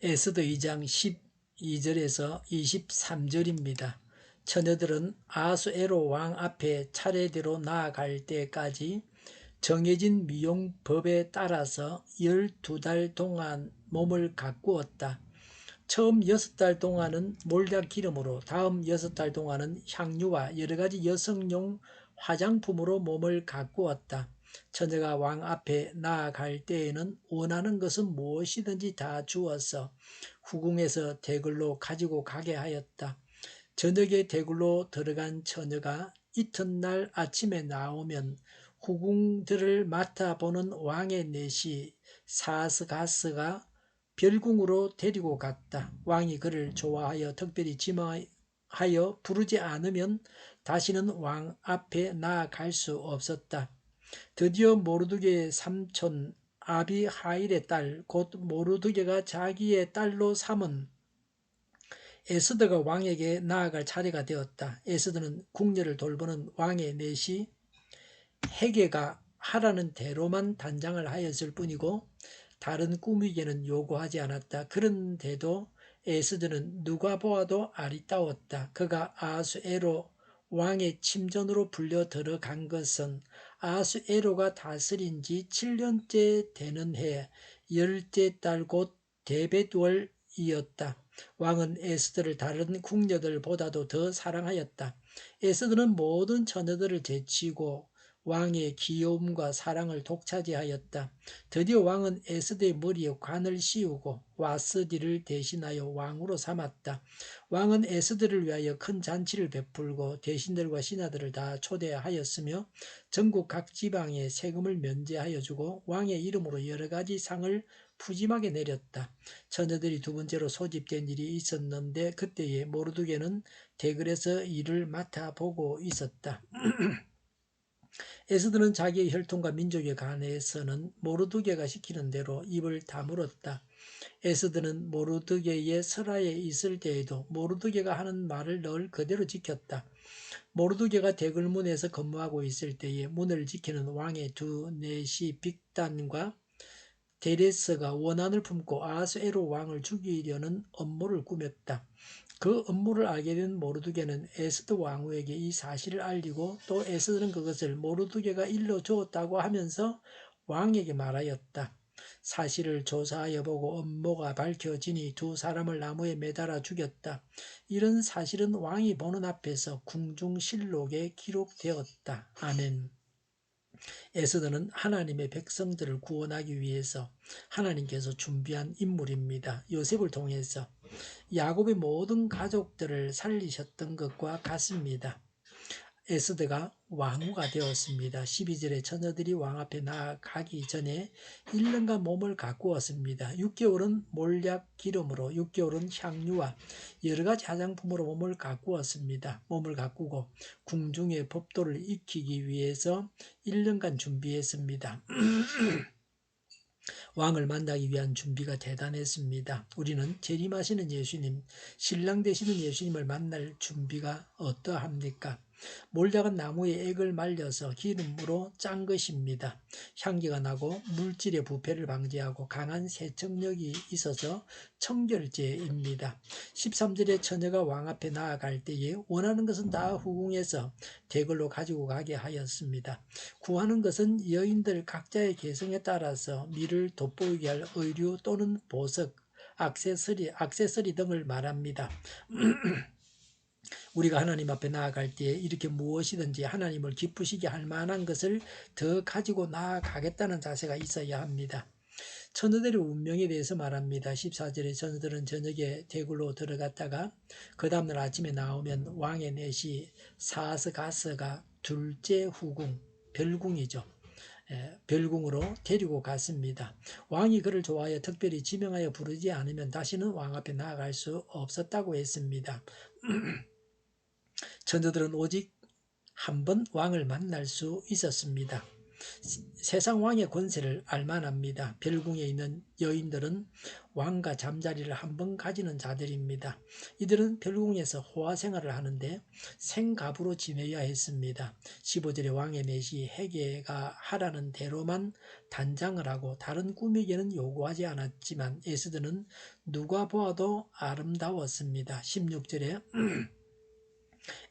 에스더 2장 12절에서 23절입니다. 처녀들은 아수에로 왕 앞에 차례대로 나아갈 때까지 정해진 미용법에 따라서 12달 동안 몸을 가꾸었다. 처음 6달 동안은 몰약 기름으로 다음 6달 동안은 향유와 여러가지 여성용 화장품으로 몸을 가꾸었다. 처녀가 왕 앞에 나아갈 때에는 원하는 것은 무엇이든지 다 주어서 후궁에서 대굴로 가지고 가게 하였다. 저녁에 대굴로 들어간 처녀가 이튿날 아침에 나오면 후궁들을 맡아보는 왕의 넷이 사스가스가 별궁으로 데리고 갔다. 왕이 그를 좋아하여 특별히 지명하여 부르지 않으면 다시는 왕 앞에 나아갈 수 없었다. 드디어 모르드게의 삼촌 아비하일의 딸, 곧 모르드게가 자기의 딸로 삼은 에스더가 왕에게 나아갈 차례가 되었다. 에스더는 궁녀를 돌보는 왕의 넷이 해계가 하라는 대로만 단장을 하였을 뿐이고 다른 꾸미기는 요구하지 않았다. 그런데도 에스더는 누가 보아도 아리따웠다. 그가 아수에로 왕의 침전으로 불려 들어간 것은 아수에로가 다스린 지 7년째 되는 해 열째 달곧 데벳월이었다. 왕은 에스더를 다른 궁녀들보다도 더 사랑하였다. 에스더는 모든 처녀들을 제치고 왕의 귀여움과 사랑을 독차지하였다. 드디어 왕은 에스더의 머리에 관을 씌우고 와스디를 대신하여 왕으로 삼았다. 왕은 에스더를 위하여 큰 잔치를 베풀고 대신들과 신하들을 다 초대하였으며 전국 각 지방에 세금을 면제하여 주고 왕의 이름으로 여러 가지 상을 푸짐하게 내렸다. 처녀들이 두 번째로 소집된 일이 있었는데 그때에 모르드게는 대글에서 일을 맡아보고 있었다. 에스드는 자기의 혈통과 민족에 관해서는 모르드게가 시키는 대로 입을 다물었다. 에스드는 모르드게의 설하에 있을 때에도 모르드게가 하는 말을 늘 그대로 지켰다. 모르드게가 대글문에서 근무하고 있을 때에 문을 지키는 왕의 두 넷이 빅단과 데레스가 원한을 품고 아스에로 왕을 죽이려는 업무를 꾸몄다. 그 업무를 알게 된 모르두게는 에스드 왕후에게 이 사실을 알리고 또 에스드는 그것을 모르두게가 일러 주었다고 하면서 왕에게 말하였다. 사실을 조사하여 보고 업무가 밝혀지니 두 사람을 나무에 매달아 죽였다. 이런 사실은 왕이 보는 앞에서 궁중실록에 기록되었다. 아멘. 에스더는 하나님의 백성들을 구원하기 위해서 하나님께서 준비한 인물입니다. 요셉을 통해서 야곱의 모든 가족들을 살리셨던 것과 같습니다. 에스드가 왕후가 되었습니다. 12절에 처녀들이 왕 앞에 나아가기 전에 1년간 몸을 가꾸었습니다. 6개월은 몰약 기름으로 6개월은 향유와 여러가지 화장품으로 몸을 가꾸었습니다. 몸을 가꾸고 궁중의 법도를 익히기 위해서 1년간 준비했습니다. 왕을 만나기 위한 준비가 대단했습니다. 우리는 재림하시는 예수님, 신랑 되시는 예수님을 만날 준비가 어떠합니까? 몰작은 나무의 액을 말려서 기름으로 짠 것입니다. 향기가 나고 물질의 부패를 방지하고 강한 세척력이 있어서 청결제입니다. 13절에 처녀가 왕 앞에 나아갈 때에 원하는 것은 다 후궁에서 대걸로 가지고 가게 하였습니다. 구하는 것은 여인들 각자의 개성에 따라서 미를 돋보이게 할 의류 또는 보석, 악세서리, 악세서리 등을 말합니다. 우리가 하나님 앞에 나아갈 때 이렇게 무엇이든지 하나님을 기쁘시게 할 만한 것을 더 가지고 나아가겠다는 자세가 있어야 합니다. 처녀들의 운명에 대해서 말합니다. 14절에 처녀들은 저녁에 대굴로 들어갔다가 그 다음날 아침에 나오면 왕의 넷이 사스가스가 둘째 후궁, 별궁이죠. 예, 별궁으로 데리고 갔습니다. 왕이 그를 좋아하여 특별히 지명하여 부르지 않으면 다시는 왕 앞에 나아갈 수 없었다고 했습니다. 전도들은 오직 한 번 왕을 만날 수 있었습니다. 세상 왕의 권세를 알만합니다. 별궁에 있는 여인들은 왕과 잠자리를 한 번 가지는 자들입니다. 이들은 별궁에서 호화 생활을 하는데 생갑으로 지내야 했습니다. 15절에 왕의 맷이 해계가 하라는 대로만 단장을 하고 다른 꾸미기는 요구하지 않았지만 에스드는 누가 보아도 아름다웠습니다. 16절에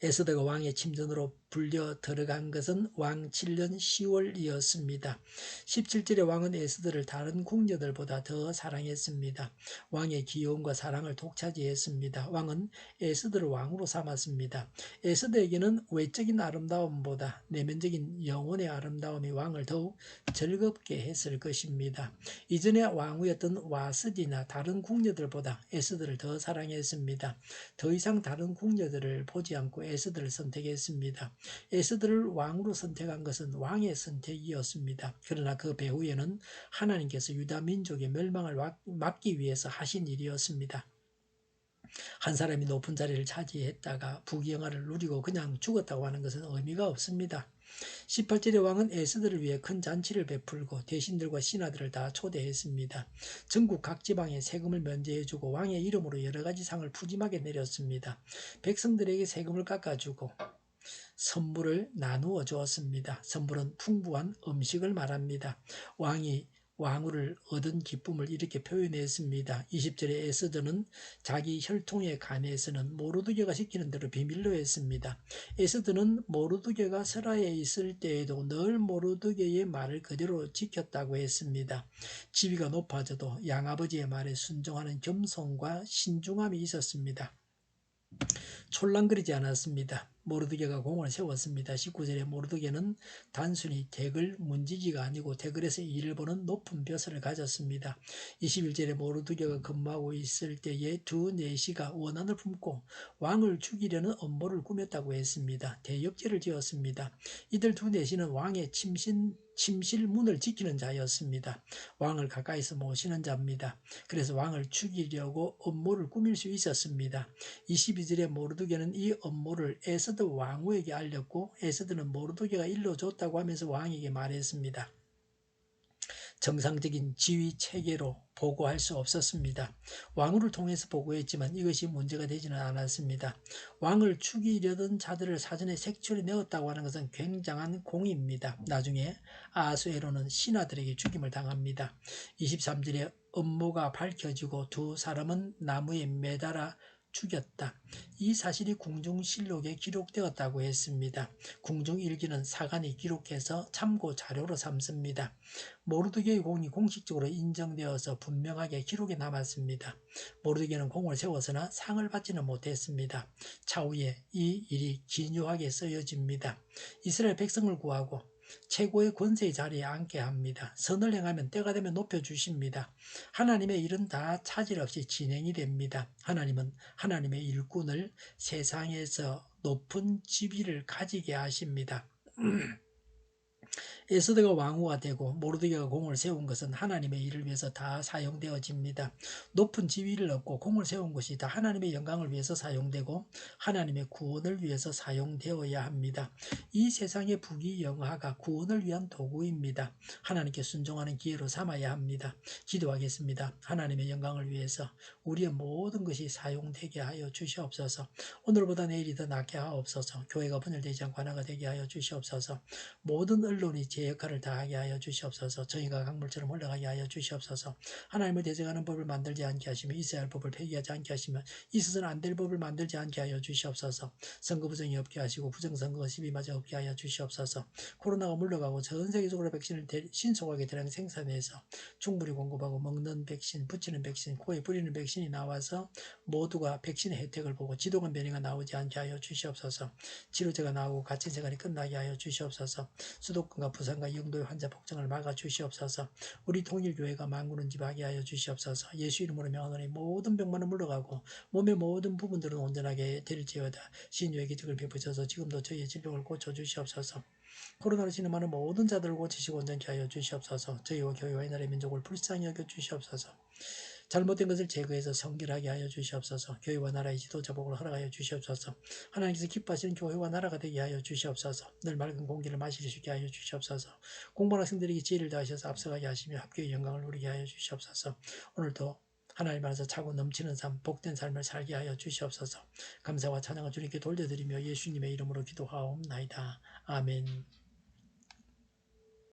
에스더가 왕의 침전으로 불려 들어간 것은 왕 7년 10월이었습니다. 17절에 왕은 에스더를 다른 궁녀들보다 더 사랑했습니다. 왕의 귀여움과 사랑을 독차지했습니다. 왕은 에스더를 왕으로 삼았습니다. 에스더에게는 외적인 아름다움보다 내면적인 영혼의 아름다움이 왕을 더욱 즐겁게 했을 것입니다. 이전에 왕후였던 와스디나 다른 궁녀들보다 에스더를 더 사랑했습니다. 더 이상 다른 궁녀들을 보지 않고 에스더를 선택했습니다. 에스더를 왕으로 선택한 것은 왕의 선택이었습니다. 그러나 그 배후에는 하나님께서 유다 민족의 멸망을 막기 위해서 하신 일이었습니다. 한 사람이 높은 자리를 차지했다가 부귀영화를 누리고 그냥 죽었다고 하는 것은 의미가 없습니다. 18절의 왕은 에스더를 위해 큰 잔치를 베풀고 대신들과 신하들을 다 초대했습니다. 전국 각 지방에 세금을 면제해주고 왕의 이름으로 여러 가지 상을 푸짐하게 내렸습니다. 백성들에게 세금을 깎아주고 선물을 나누어 주었습니다. 선물은 풍부한 음식을 말합니다. 왕이 왕후를 얻은 기쁨을 이렇게 표현했습니다. 20절에 에스더는 자기 혈통에 관해서는 모르드게가 시키는 대로 비밀로 했습니다. 에스더는 모르드게가 설하에 있을 때에도 늘 모르드게의 말을 그대로 지켰다고 했습니다. 지위가 높아져도 양아버지의 말에 순종하는 겸손과 신중함이 있었습니다. 촐랑거리지 않았습니다. 모르드게가 공을 세웠습니다. 19절에 모르드게는 단순히 덱을 문지기가 아니고 대글에서 일을 보는 높은 벼슬을 가졌습니다. 21절에 모르드게가 근무하고 있을 때에 두 내시가 원한을 품고 왕을 죽이려는 업무를 꾸몄다고 했습니다. 대역죄를 지었습니다. 이들 두 내시는 왕의 침신 침실문을 지키는 자였습니다. 왕을 가까이서 모시는 자입니다. 그래서 왕을 죽이려고 업무를 꾸밀 수 있었습니다. 22절에 모르드게는 이 업무를 에 스더 왕후에게 알렸고 에스더는 모르드게가 일러줬다고 하면서 왕에게 말했습니다. 정상적인 지휘 체계로 보고할 수 없었습니다. 왕후를 통해서 보고했지만 이것이 문제가 되지는 않았습니다. 왕을 죽이려던 자들을 사전에 색출해 내었다고 하는 것은 굉장한 공입니다. 나중에 아수에로는 신하들에게 죽임을 당합니다. 23절에 음모가 밝혀지고 두 사람은 나무에 매달아 죽였다. 이 사실이 궁중실록에 기록되었다고 했습니다. 궁중일기는 사관이 기록해서 참고 자료로 삼습니다. 모르드게의 공이 공식적으로 인정되어서 분명하게 기록에 남았습니다. 모르드게는 공을 세워서나 상을 받지는 못했습니다. 차후에 이 일이 기묘하게 쓰여집니다. 이스라엘 백성을 구하고 최고의 권세의 자리에 앉게 합니다. 선을 행하면 때가 되면 높여주십니다. 하나님의 일은 다 차질 없이 진행이 됩니다. 하나님은 하나님의 일꾼을 세상에서 높은 지위를 가지게 하십니다. 에스더가 왕후가 되고 모르드게가 공을 세운 것은 하나님의 일을 위해서 다 사용되어집니다. 높은 지위를 얻고 공을 세운 것이 다 하나님의 영광을 위해서 사용되고 하나님의 구원을 위해서 사용되어야 합니다. 이 세상의 부귀 영화가 구원을 위한 도구입니다. 하나님께 순종하는 기회로 삼아야 합니다. 기도하겠습니다. 하나님의 영광을 위해서 우리의 모든 것이 사용되게 하여 주시옵소서. 오늘보다 내일이 더 낫게 하옵소서. 교회가 분열되지 않고 하나가 되게 하여 주시옵소서. 모든 언론이 제 역할을 다하게 하여 주시옵소서. 저희가 강물처럼 흘러가게 하여 주시옵소서. 하나님을 대적하는 법을 만들지 않게 하시며 할 법을 폐기하지 않게 하시며 있어서는 안 될 법을 만들지 않게 하여 주시옵소서. 선거 부정이 없게 하시고 부정선거 시비마저 없게 하여 주시옵소서. 코로나가 물러가고 전 세계적으로 백신을 신속하게 대량 생산해서 충분히 공급하고 먹는 백신, 붙이는 백신, 코에 뿌리는 백신이 나와서 모두가 백신의 혜택을 보고 지독한 변이가 나오지 않게 하여 주시옵소서. 치료제가 나오고 갇힌 생활이 끝나게 하여 주시옵소서. 수도 권과 부산 부산과 영도의 환자 폭증을 막아 주시옵소서. 우리 통일교회가 만군은 집하게 하여 주시옵소서. 예수 이름으로 명하노니 모든 병만은 물러가고 몸의 모든 부분들은 온전하게 될지어다. 신유의 기적을 베푸셔서 지금도 저희의 질병을 고쳐 주시옵소서. 코로나로 신음하는 모든 자들을 고치시고 온전케 하여 주시옵소서. 저희와 교회와 이 나라의 민족을 불쌍히 여겨 주시옵소서. 잘못된 것을 제거해서 성결하게 하여 주시옵소서. 교회와 나라의 지도자 복을 허락하여 주시옵소서. 하나님께서 기뻐하시는 교회와 나라가 되게 하여 주시옵소서. 늘 맑은 공기를 마실 수 있게 하여 주시옵소서. 공부하는 학생들에게 지혜를 다하셔서 앞서가게 하시며 학교의 영광을 누리게 하여 주시옵소서. 오늘도 하나님 안에서 차고 넘치는 삶, 복된 삶을 살게 하여 주시옵소서. 감사와 찬양을 주님께 돌려드리며 예수님의 이름으로 기도하옵나이다. 아멘.